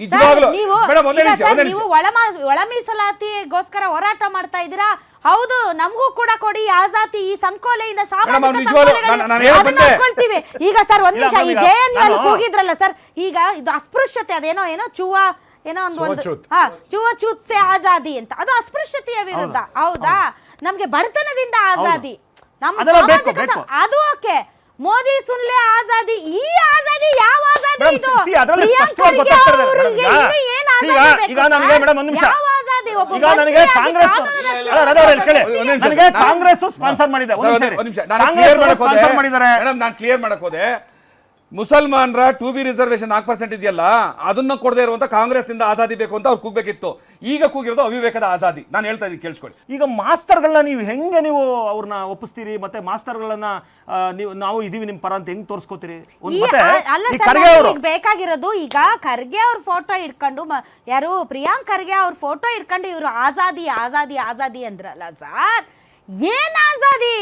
ನಿಜವಾಗ್ಲೂ ನೀವು ಮೇಡಮ್ ಒಂದೇ ಈಗ ನಿಮಿಷ ಸರ್, ಒಂದೇ ನೀವು ಒಳ ಒಳ ಮೀಸಲಾತಿಗೋಸ್ಕರ ಹೋರಾಟ ಮಾಡ್ತಾ ಇದ್ದೀರಾ? ಹೌದು ನಮಗೂ ಕೂಡ ಕೊಡಿ ಆಜಾತಿ ಈ ಸಂಕೋಲೆಯಿಂದ ಸಾಮಾಜಿಕ. ಹಾಕೊಳ್ತೀವಿ. ಈಗ ಸರ್ ಒಂದ್ ನಿಮಿಷ ಈ ಜೆ ಎನ್ ಕೂಗಿದ್ರಲ್ಲ ಸರ್ ಈಗ ಇದು ಅಸ್ಪೃಶ್ಯತೆ ಅದೇನೋ ಏನೋ ಚುವ ಏನೋ ಒಂದು ಒಂದು ಚೂತ್. ಹಾ ಚುವ ಚೂತ್ಸೆ ಆಜಾದಿ ಅಂತ. ಅದು ಅಸ್ಪೃಶ್ಯತೆಯ ವಿರುದ್ಧ. ಹೌದಾ. ನಮ್ಗೆ ಬಡತನದಿಂದ ಆಜಾದಿ ನಮ್ಮ. ಅದು ಓಕೆ. ಮೋದಿ ಸುನ್ಲೆ ಆಜಾದಿ ಈ ಆಜಾದಿ ಯಾವ ಈಗ- ನನಗೆ ಮೇಡಮ್ ಒಂದ್ ನಿಮಿಷ. ಈಗ ನನಗೆ ಕಾಂಗ್ರೆಸ್. ನನಗೆ ಕಾಂಗ್ರೆಸ್ ಸ್ಪಾನ್ಸರ್ ಮಾಡಿದೆ. ಕಾಂಗ್ರೆಸ್ ಸ್ಪಾನ್ಸರ್ ಮಾಡಿದ್ದಾರೆ. ಮೇಡಮ್ ನಾನು ಕ್ಲಿಯರ್ ಮಾಡಕ್ ಹೋದೆ. ಮುಸಲ್ಮಾನರ ಟು ಬಿ ರಿಸರ್ವೇಶನ್ ನಾಲ್ಕು ಪರ್ಸೆಂಟ್ ಇದೆಯಲ್ಲ ಅದನ್ನ ಕೊಡದೇ ಇರುವಂತ ಕಾಂಗ್ರೆಸ್ನಿಂದ ಆಜಾದಿ ಬೇಕು ಅಂತ ಅವ್ರು ಕೂಗಬೇಕಿತ್ತು. ಈಗ ಕೂಗಿರೋದು ಅವಿವೇಕದ ಆಜಾದಿ. ನಾನು ಹೇಳ್ತಾ ಇದ್ದೀನಿ ಕೇಳಿಸ್ಕೊಳ್ಳಿ. ಈಗ ಮಾಸ್ಟರ್ಗಳನ್ನ ನೀವು ಹೆಂಗೆ ನೀವು ಅವ್ರನ್ನ ಒಪ್ಪಿಸ್ತೀರಿ? ಮತ್ತೆ ಮಾಸ್ಟರ್ಗಳನ್ನ ನೀವು ನಾವು ಇದೀವಿ ನಿಮ್ ಪರ ಅಂತ ಹೆಂಗ್ ತೋರಿಸ್ಕೋತೀರಿ? ಒಂದ್ ಈ ಮತ್ತೆ ಈ ಸರ್ ಅವರು. ಈಗ ಬೇಕಾಗಿರೋದು ಈಗ ಖರ್ಗೆ ಅವ್ರ ಫೋಟೋ ಇಟ್ಕೊಂಡು ಮ- ಯಾರು ಪ್ರಿಯಾಂಕ್ ಖರ್ಗೆ ಅವ್ರ ಫೋಟೋ ಇಟ್ಕೊಂಡು ಇವರು ಆಜಾದಿ ಆಜಾದಿ ಆಜಾದಿ ಅಂದ್ರಲ್ಲ ಸರ್ ಏನ್ ಆಜಾದಿ?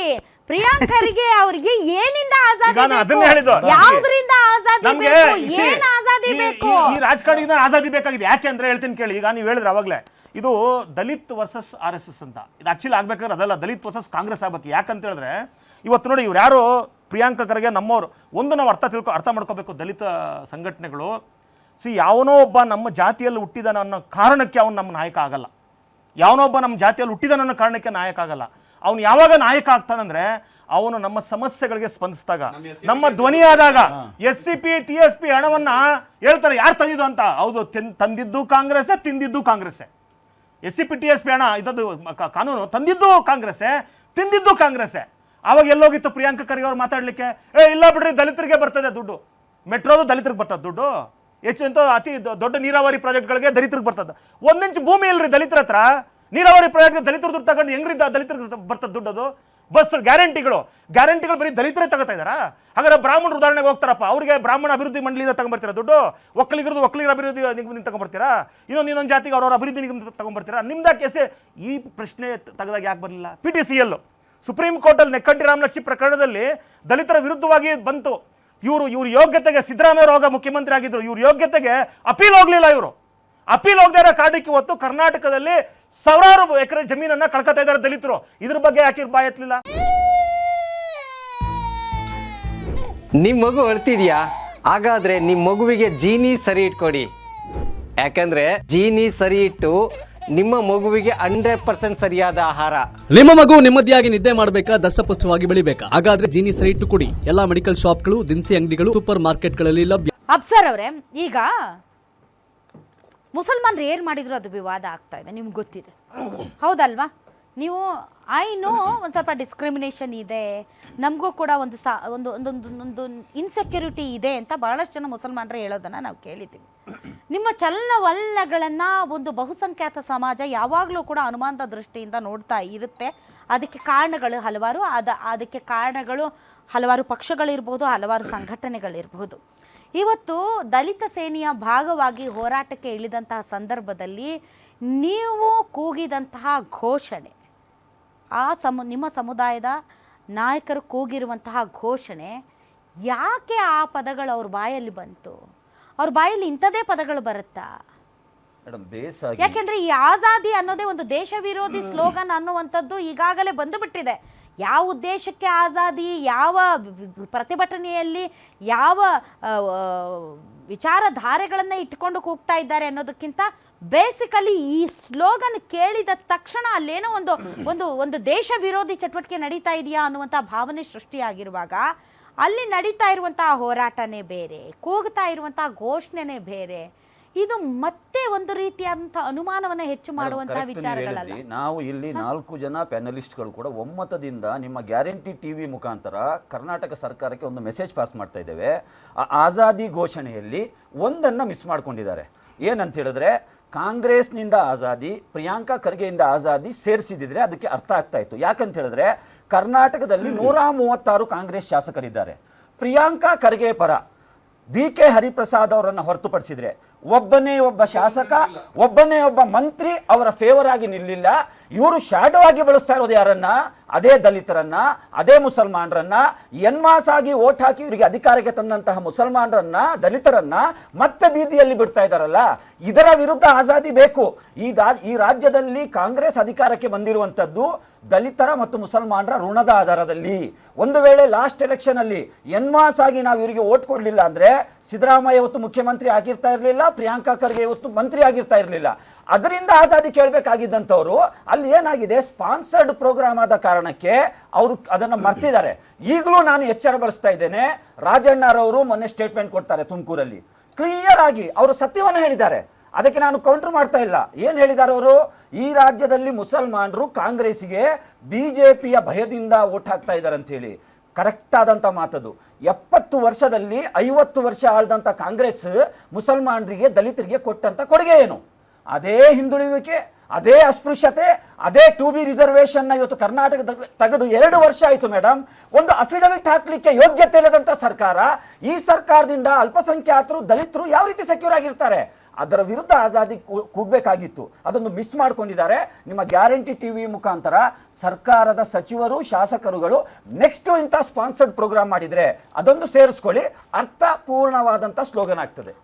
ಪ್ರಿಯಾಂಕ್ ಖರ್ಗೆ ಅವ್ರಿಗೆ ಏನಿಂದ ಆಜಾದಿ ನಾನು? ಅದನ್ನೇ ಹೇಳಿದ್ದು. ಯಾವ್ದ್ರಿಂದ ಆಜಾದಿ ನಮ್ಗೆ ಬೇಕು ಈ- ಏನ್ ಆಜಾದಿ ಈ- ಬೇಕು? ಈ- ಈ ರಾಜಕಾರಣಿಯಿಂದ ಆಜಾದಿ ಬೇಕಾಗಿದೆ. ಯಾಕೆ ಅಂದ್ರೆ ಹೇಳ್ತೀನಿ ಕೇಳಿ. ಈಗ ನೀವು ಹೇಳಿದ್ರೆ ಅವಾಗಲೇ. ಇದು Dalit versus R S S ಅಂತ. ಇದು ಆಕ್ಚುಲಿ ಆಗ್ಬೇಕಾದ್ರೆ ಅದಲ್ಲ ದಲಿತ್ ವರ್ಸಸ್ ಕಾಂಗ್ರೆಸ್ ಆಗ್ಬೇಕು. ಯಾಕಂತ ಹೇಳಿದ್ರೆ ಇವತ್ತು ನೋಡಿ ಇವ್ರು ಯಾರು? ಪ್ರಿಯಾಂಕ ಖರ್ಗೆ ನಮ್ಮವ್ರು. ಒಂದು ನಾವು ಅರ್ಥ ತಿಳ್ಕೊ ಅರ್ಥ ಮಾಡ್ಕೋಬೇಕು ದಲಿತ ಸಂಘಟನೆಗಳು. ಸಿ ಯಾವನೋ ಒಬ್ಬ ನಮ್ಮ ಜಾತಿಯಲ್ಲಿ ಹುಟ್ಟಿದಾನ ಅನ್ನೋ ಕಾರಣಕ್ಕೆ ಅವನು ನಮ್ಮ ನಾಯಕ ಆಗಲ್ಲ. ಒಬ್ಬ ನಮ್ಮ ಜಾತಿಯಲ್ಲಿ ಹುಟ್ಟಿದಾನ ಅನ್ನೋ ಕಾರಣಕ್ಕೆ ನಾಯಕ ಆಗಲ್ಲ. ಅವನು ಯಾವಾಗ ನಾಯಕ ಆಗ್ತಾನಂದ್ರೆ ಅವನು ನಮ್ಮ ಸಮಸ್ಯೆಗಳಿಗೆ ಸ್ಪಂದಿಸಿದಾಗ. ನಮ್ಮ ಧ್ವನಿ ಆದಾಗ S C P T S P ಹಣವನ್ನ ಹೇಳ್ತಾರೆ ಯಾರು ತಂದಿದ್ದು ಅಂತ? ಹೌದು ತಂದಿದ್ದು ಕಾಂಗ್ರೆಸ್ ತಿಂದಿದ್ದು ಕಾಂಗ್ರೆಸ್ಸೇ. S C P T S P ಹಣ ಇದದ್ದು ಕಾನೂನು ತಂದಿದ್ದು ಕಾಂಗ್ರೆಸ್ಸೇ ತಿಂದಿದ್ದು ಕಾಂಗ್ರೆಸ್ಸೇ. ಅವಾಗ ಎಲ್ಲೋಗಿತ್ತು ಪ್ರಿಯಾಂಕ ಖರ್ಗೆ ಅವ್ರು ಮಾತಾಡ್ಲಿಕ್ಕೆ? ಏ ಇಲ್ಲ ಬಿಡ್ರಿ ದಲಿತರಿಗೆ ಬರ್ತದೆ ದುಡ್ಡು. ಮೆಟ್ರೋದು ದಲಿತರಿಗೆ ಬರ್ತದೆ ದುಡ್ಡು. ಹೆಚ್ಚು ಅಂತ ದೊಡ್ಡ ನೀರಾವರಿ ಪ್ರಾಜೆಕ್ಟ್ಗಳಿಗೆ ದಲಿತರಿಗೆ ಬರ್ತದೆ. ಒಂದಿಂಚು ಇಂಚ್ ಭೂಮಿ ಇಲ್ರಿ ದಲಿತರ ಹತ್ರ. ನೀರಾವರಿ ಪ್ರಾಜೆಕ್ಟ್ ದಲಿತರು ದುಡ್ಡು ತಗೊಂಡು ಹೆಂಗ್ರಿಂದ ದಲಿತರಿಗೆ ಬರ್ತದೆ ದುಡ್ಡು ಅದು? ಬಸ್ ಗ್ಯಾರಂಟಿಗಳು ಗ್ಯಾರಂಟಿಗಳು ಬರೀ ದಲಿತರೇ ತಗೋತಾ ಇದಾರಾ ಹಾಗಾದ್ರೆ ಬ್ರಾಹ್ಮಣರು ಉದಾಹರಣೆಗೆ ಹೋಗ್ತಾರಪ್ಪ, ಅವರಿಗೆ ಬ್ರಾಹ್ಮಣ ಅಭಿವೃದ್ಧಿ ಮಂಡಳಿಯಿಂದ ತಗೊಂಡ್ಬರ್ತೀರಾ ದುಡ್ಡು? ಒಕ್ಕಲಿಗರದು ಒಕ್ಕಲಿಗರ ಅಭಿವೃದ್ಧಿ ನಿಗಮ ತಗೊಂಡ್ಬರ್ತೀರಾ ಇನ್ನೊಂದು ಇನ್ನೊಂದು ಜಾತಿಗೆ ಅವ್ರವ್ರ ಅಭಿವೃದ್ಧಿ ನಿಮ್ಗೆ ತಗೊಂಡ್ಬರ್ತೀರಾ ನಿಮ್ದ ಕೆಸೆ? ಈ ಪ್ರಶ್ನೆ ತೆಗೆದಾಗ ಯಾಕೆ ಬರಲಿಲ್ಲ? P T C L supreme ಕೋರ್ಟಲ್ಲಿ ನೆಕ್ಕಂಟಿ ರಾಮಲಕ್ಷ್ಮಿ ಪ್ರಕರಣದಲ್ಲಿ ದಲಿತರ ವಿರುದ್ಧವಾಗಿ ಬಂತು. ಇವರು, ಇವ್ರ ಯೋಗ್ಯತೆಗೆ ಸಿದ್ದರಾಮಯ್ಯ ಹೋಗ ಮುಖ್ಯಮಂತ್ರಿ ಆಗಿದ್ರು. ಇವ್ರ ಯೋಗ್ಯತೆಗೆ ಅಪೀಲ್ ಹೋಗ್ಲಿಲ್ಲ ಇವರು. ಅಪೀಲ್ ಹೋಗದೇ ಇರೋ ಕಾರಣಕ್ಕೆ ಇವತ್ತು ಕರ್ನಾಟಕದಲ್ಲಿ ಸಾವಿರಾರು ಎಕರೆ ಜಮೀನನ್ನ ಕಳ್ಕೊತಾ ಇದ್ದಾರೆ ದಲಿತರು. ಇದ್ರ ಬಗ್ಗೆ ಯಾಕೆ ಬಾಯ್ ಎತ್ತಲಿಲ್ಲ? ನಿಮ್ಮ ಮಗು ಅಳ್ತಿದ್ಯಾ? ಹಾಗಾದ್ರೆ ನಿಮ್ಮ ಮಗುವಿಗೆ ಜೀನಿ ಸರಿ ಇಟ್ಕೊಡಿ. ಯಾಕಂದ್ರೆ ಜೀನಿ ಸರಿ ಇಟ್ಟು ನಿಮ್ಮ ಮಗುವಿಗೆ ಹಂಡ್ರೆಡ್ ಪರ್ಸೆಂಟ್ ಸರಿಯಾದ ಆಹಾರ. ನಿಮ್ಮ ಮಗು ನೆಮ್ಮದಿಯಾಗಿ ನಿದ್ದೆ ಮಾಡಬೇಕಾ ದಷ್ಟಪುಷ್ಟವಾಗಿ ಬೆಳಿಬೇಕಾ? ಹಾಗಾದ್ರೆ ಜೀನಿ ಸರಿ ಇಟ್ಟು ಕೊಡಿ. ಎಲ್ಲಾ ಮೆಡಿಕಲ್ ಶಾಪ್ಗಳು ದಿನಸಿ ಅಂಗಡಿಗಳು ಸೂಪರ್ ಮಾರ್ಕೆಟ್ಗಳಲ್ಲಿ ಲಭ್ಯ. ಅಪ್ಸರ್ ಅವರೇ ಈಗ ಮುಸಲ್ಮಾನರು ಏನು ಮಾಡಿದ್ರು ಅದು ವಿವಾದ ಆಗ್ತಾ ಇದೆ, ನಿಮ್ಗೆ ಗೊತ್ತಿದೆ. ಹೌದಲ್ವಾ? ನೀವು ಐ ನೋ ಒಂದು ಸ್ವಲ್ಪ ಡಿಸ್ಕ್ರಿಮಿನೇಷನ್ ಇದೆ, ನಮಗೂ ಕೂಡ ಒಂದು ಸಾ, ಒಂದು ಒಂದೊಂದು ಒಂದು ಇನ್ಸೆಕ್ಯೂರಿಟಿ ಇದೆ ಅಂತ ಬಹಳಷ್ಟು ಜನ ಮುಸಲ್ಮಾನರು ಹೇಳೋದನ್ನು ನಾವು ಕೇಳಿದ್ದೀವಿ. ನಿಮ್ಮ ಚಲನವಲನಗಳನ್ನು ಒಂದು ಬಹುಸಂಖ್ಯಾತ ಸಮಾಜ ಯಾವಾಗಲೂ ಕೂಡ ಅನುಮಾನದ ದೃಷ್ಟಿಯಿಂದ ನೋಡ್ತಾ ಇರುತ್ತೆ. ಅದಕ್ಕೆ ಕಾರಣಗಳು ಹಲವಾರು, ಅದ, ಅದಕ್ಕೆ ಕಾರಣಗಳು ಹಲವಾರು ಪಕ್ಷಗಳಿರ್ಬೋದು, ಹಲವಾರು ಸಂಘಟನೆಗಳಿರ್ಬೋದು. ಇವತ್ತು ದಲಿತ ಸೇನೆಯ ಭಾಗವಾಗಿ ಹೋರಾಟಕ್ಕೆ ಇಳಿದಂತಹ ಸಂದರ್ಭದಲ್ಲಿ ನೀವು ಕೂಗಿದಂತಹ ಘೋಷಣೆ ಆ ಸಮ ನಿಮ್ಮ ಸಮುದಾಯದ ನಾಯಕರು ಕೂಗಿರುವಂತಹ ಘೋಷಣೆ ಯಾಕೆ ಆ ಪದಗಳು ಅವ್ರ ಬಾಯಲ್ಲಿ ಬಂತು? ಅವ್ರ ಬಾಯಲ್ಲಿ ಇಂಥದೇ ಪದಗಳು ಬರುತ್ತಾ? ಯಾಕೆಂದ್ರೆ ಈ ಆಜಾದಿ ಅನ್ನೋದೇ ಒಂದು ದೇಶ ವಿರೋಧಿ ಸ್ಲೋಗನ್ ಅನ್ನುವಂಥದ್ದು ಈಗಾಗಲೇ ಬಂದುಬಿಟ್ಟಿದೆ. ಯಾವ ಉದ್ದೇಶಕ್ಕೆ ಆಜಾದಿ, ಯಾವ ಪ್ರತಿಭಟನೆಯಲ್ಲಿ ಯಾವ ವಿಚಾರಧಾರೆಗಳನ್ನು ಇಟ್ಕೊಂಡು ಕೂಗ್ತಾ ಇದ್ದಾರೆ ಅನ್ನೋದಕ್ಕಿಂತ ಬೇಸಿಕಲಿ ಈ ಸ್ಲೋಗನ್ ಕೇಳಿದ ತಕ್ಷಣ ಅಲ್ಲೇನೋ ಒಂದು ಒಂದು ಒಂದು ದೇಶ ವಿರೋಧಿ ಚಟುವಟಿಕೆ ನಡೀತಾ ಇದೆಯಾ ಅನ್ನುವಂಥ ಭಾವನೆ ಸೃಷ್ಟಿಯಾಗಿರುವಾಗ ಅಲ್ಲಿ ನಡೀತಾ ಇರುವಂತಹ ಹೋರಾಟನೇ ಬೇರೆ, ಕೂಗ್ತಾ ಇರುವಂತಹ ಘೋಷಣೆನೇ ಬೇರೆ. ಇದು ಮತ್ತೆ ಒಂದು ರೀತಿಯಾದಂತಹ ಅನುಮಾನವನ್ನ ಹೆಚ್ಚು ಮಾಡುವಂತಹ ವಿಚಾರಗಳಲ್ಲ. ನಾವು ಇಲ್ಲಿ ನಾಲ್ಕು ಜನ ಪ್ಯಾನಲಿಸ್ಟ್ಗಳು ಕೂಡ ಒಮ್ಮತದಿಂದ ನಿಮ್ಮ ಗ್ಯಾರಂಟಿ ಟಿವಿ ಮುಖಾಂತರ ಕರ್ನಾಟಕ ಸರ್ಕಾರಕ್ಕೆ ಒಂದು ಮೆಸೇಜ್ ಪಾಸ್ ಮಾಡ್ತಾ ಇದ್ದೇವೆ. ಆ ಆಜಾದಿ ಘೋಷಣೆಯಲ್ಲಿ ಒಂದನ್ನ ಮಿಸ್ ಮಾಡ್ಕೊಂಡಿದ್ದಾರೆ. ಏನಂತ ಹೇಳಿದ್ರೆ ಕಾಂಗ್ರೆಸ್ನಿಂದ ಆಜಾದಿ ಪ್ರಿಯಾಂಕಾ ಖರ್ಗೆಯಿಂದ ಆಜಾದಿ ಸೇರಿಸಿದ್ರೆ ಅದಕ್ಕೆ ಅರ್ಥ ಆಗ್ತಾ ಇತ್ತು. ಯಾಕಂತ ಹೇಳಿದ್ರೆ ಕರ್ನಾಟಕದಲ್ಲಿ ನೂರ ಮೂವತ್ತಾರು ಕಾಂಗ್ರೆಸ್ ಶಾಸಕರಿದ್ದಾರೆ. ಪ್ರಿಯಾಂಕಾ ಖರ್ಗೆ ಪರ ಬಿ ಕೆ ಹರಿಪ್ರಸಾದ್ ಅವರನ್ನು ಹೊರತುಪಡಿಸಿದ್ರೆ ಒಬ್ಬನೇ ಒಬ್ಬ ಶಾಸಕ ಒಬ್ಬನೇ ಒಬ್ಬ ಮಂತ್ರಿ ಅವರ ಫೇವರ್ ಆಗಿ ನಿಲ್ಲಿಲ್ಲ. ಇವರು ಶ್ಯಾಡೋ ಆಗಿ ಬಳಸ್ತಾ ಇರೋದು ಯಾರನ್ನ? ಅದೇ ದಲಿತರನ್ನ, ಅದೇ ಮುಸಲ್ಮಾನರನ್ನ ಎನ್ಮಾಸ್ ಆಗಿ ಓಟ್ ಹಾಕಿ ಇವರಿಗೆ ಅಧಿಕಾರಕ್ಕೆ ತಂದಂತಹ ಮುಸಲ್ಮಾನರನ್ನ, ದಲಿತರನ್ನ ಮತ್ತೆ ಬೀದಿಯಲ್ಲಿ ಬಿಡ್ತಾ ಇದ್ದಾರಲ್ಲ, ಇದರ ವಿರುದ್ಧ ಆಜಾದಿ ಬೇಕು. ಈ ಈ ರಾಜ್ಯದಲ್ಲಿ ಕಾಂಗ್ರೆಸ್ ಅಧಿಕಾರಕ್ಕೆ ಬಂದಿರುವಂತದ್ದು ದಲಿತರ ಮತ್ತು ಮುಸಲ್ಮಾನರ ಋಣದ ಆಧಾರದಲ್ಲಿ. ಒಂದು ವೇಳೆ ಲಾಸ್ಟ್ ಎಲೆಕ್ಷನ್ ಅಲ್ಲಿ ಎನ್ಮಾಸ್ ಆಗಿ ನಾವು ಇವರಿಗೆ ಓಟ್ ಕೊಡ್ಲಿಲ್ಲ ಅಂದ್ರೆ ಸಿದ್ದರಾಮಯ್ಯ ಇವತ್ತು ಮುಖ್ಯಮಂತ್ರಿ ಆಗಿರ್ತಾ ಇರಲಿಲ್ಲ, ಪ್ರಿಯಾಂಕಾ ಖರ್ಗೆ ಇವತ್ತು ಮಂತ್ರಿ ಆಗಿರ್ತಾ ಇರಲಿಲ್ಲ. ಅದರಿಂದ ಆಜಾದಿ ಕೇಳಬೇಕಾಗಿದ್ದಂಥವ್ರು ಅಲ್ಲಿ ಏನಾಗಿದೆ? ಸ್ಪಾನ್ಸರ್ಡ್ ಪ್ರೋಗ್ರಾಮ್ ಆದ ಕಾರಣಕ್ಕೆ ಅವರು ಅದನ್ನು ಮರ್ತಿದ್ದಾರೆ. ಈಗಲೂ ನಾನು ಎಚ್ಚರ ಬರೆಸ್ತಾ ಇದ್ದೇನೆ, ರಾಜಣ್ಣರವರು ಮೊನ್ನೆ ಸ್ಟೇಟ್ಮೆಂಟ್ ಕೊಡ್ತಾರೆ ತುಮಕೂರಲ್ಲಿ. ಕ್ಲಿಯರ್ ಆಗಿ ಅವರು ಸತ್ಯವನ್ನು ಹೇಳಿದ್ದಾರೆ. ಅದಕ್ಕೆ ನಾನು ಕೌಂಟರ್ ಮಾಡ್ತಾ ಇಲ್ಲ. ಏನು ಹೇಳಿದ್ದಾರೆ ಅವರು? ಈ ರಾಜ್ಯದಲ್ಲಿ ಮುಸಲ್ಮಾನರು ಜೆ ಪಿಯ ಭಯದಿಂದ ಓಟ್ ಹಾಕ್ತಾ ಇದ್ದಾರೆ ಅಂತ ಹೇಳಿ ಕರೆಕ್ಟ್ ಆದಂಥ ಮಾತದು. ಎಪ್ಪತ್ತು ವರ್ಷದಲ್ಲಿ ಐವತ್ತು ವರ್ಷ ಆಳ್ದಂಥ ಕಾಂಗ್ರೆಸ್ ಮುಸಲ್ಮಾನರಿಗೆ, ದಲಿತರಿಗೆ ಕೊಟ್ಟಂಥ ಕೊಡುಗೆ ಏನು? ಅದೇ ಹಿಂದುಳಿಯುವಿಕೆ ಅದೇ ಅಸ್ಪೃಶ್ಯತೆ, ಅದೇ ಟು ಬಿ ರಿಸರ್ವೇಷನ್ನ ಇವತ್ತು ಕರ್ನಾಟಕದ ತೆಗೆದು ಎರಡು ವರ್ಷ ಆಯಿತು ಮೇಡಮ್ ಒಂದು ಅಫಿಡವಿಟ್ ಹಾಕಲಿಕ್ಕೆ ಯೋಗ್ಯತೆ ಇಲ್ಲದಂತ ಸರ್ಕಾರ, ಈ ಸರ್ಕಾರದಿಂದ ಅಲ್ಪಸಂಖ್ಯಾತರು, ದಲಿತರು ಯಾವ ರೀತಿ ಸೆಕ್ಯೂರ್ ಆಗಿರ್ತಾರೆ? ಅದರ ವಿರುದ್ಧ ಆಜಾದಿ ಕೂಗ್ಬೇಕಾಗಿತ್ತು. ಅದನ್ನು ಮಿಸ್ ಮಾಡ್ಕೊಂಡಿದ್ದಾರೆ. ನಿಮ್ಮ ಗ್ಯಾರಂಟಿ ಟಿ ವಿ ಮುಖಾಂತರ ಸರ್ಕಾರದ ಸಚಿವರು, ಶಾಸಕರುಗಳು ನೆಕ್ಸ್ಟ್ ಇಂಥ ಸ್ಪಾನ್ಸರ್ಡ್ ಪ್ರೋಗ್ರಾಮ್ ಮಾಡಿದರೆ ಅದೊಂದು ಸೇರಿಸ್ಕೊಳ್ಳಿ. ಅರ್ಥಪೂರ್ಣವಾದಂಥ ಸ್ಲೋಗನ್ ಆಗ್ತದೆ.